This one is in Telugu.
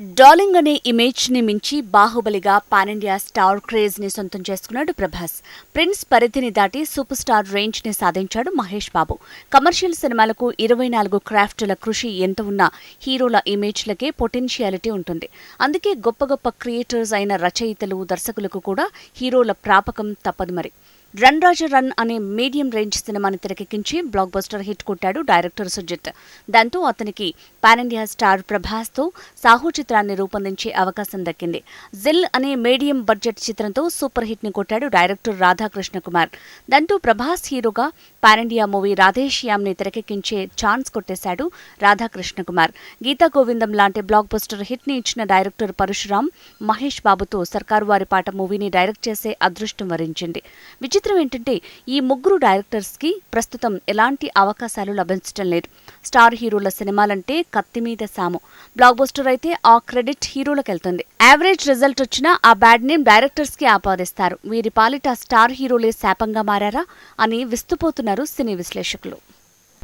డార్లింగ్ అనే ఇమేజ్ని మించి బాహుబలిగా పానిండియా స్టార్ క్రేజ్ని సొంతం చేసుకున్నాడు ప్రభాస్. ప్రిన్స్ పరిధిని దాటి సూపర్ స్టార్ రేంజ్ని సాధించాడు మహేష్ బాబు. కమర్షియల్ సినిమాలకు ఇరవై నాలుగు క్రాఫ్టుల కృషి ఎంత ఉన్నా హీరోల ఇమేజ్లకే పొటెన్షియాలిటీ ఉంటుంది. అందుకే గొప్ప గొప్ప క్రియేటర్స్ అయిన రచయితలు దర్శకులకు కూడా హీరోల ప్రాపకం తప్పదు మరి. రన్ రాజ రన్ అనే మీడియం రేంజ్ సినిమాని తెరకెక్కించి బ్లాక్ బస్టర్ హిట్ కొట్టాడు డైరెక్టర్ సుజిత్. దాంతో అతనికి పాన్ ఇండియా స్టార్ ప్రభాస్తో సాహో చిత్రాన్ని రూపొందించే అవకాశం దక్కింది. జిల్ అనే మీడియం బడ్జెట్ చిత్రంతో సూపర్ హిట్ని కొట్టాడు డైరెక్టర్ రాధాకృష్ణ కుమార్ దాంతో ప్రభాస్ హీరోగా పాన్ ఇండియా మూవీ రాధేశ్యామ్ని తెరకెక్కించే ఛాన్స్ కొట్టేశాడు రాధాకృష్ణ కుమార్ గీతా గోవిందం లాంటి బ్లాక్ బస్టర్ హిట్ని ఇచ్చిన డైరెక్టర్ పరశురాం మహేష్ బాబుతో సర్కారు వారి పాట మూవీని డైరెక్ట్ చేసే అదృష్టం వరించింది. విచిత్రం ఏంటంటే ఈ ముగ్గురు డైరెక్టర్స్కి ప్రస్తుతం ఎలాంటి అవకాశాలు లభించడం లేదు. స్టార్ హీరోల సినిమాలంటే కత్తి మీద సాము. బ్లాక్ బస్టర్ అయితే ఆ క్రెడిట్ హీరోలకు వెళ్తుంది యావరేజ్ రిజల్ట్ వచ్చినా ఆ బ్యాడ్ నేమ్ డైరెక్టర్స్కి ఆపాదిస్తారు. వీరి పాలిట స్టార్ హీరోలే శాపంగా మారారా అని విస్తుపోతున్నారు సినీ విశ్లేషకులు.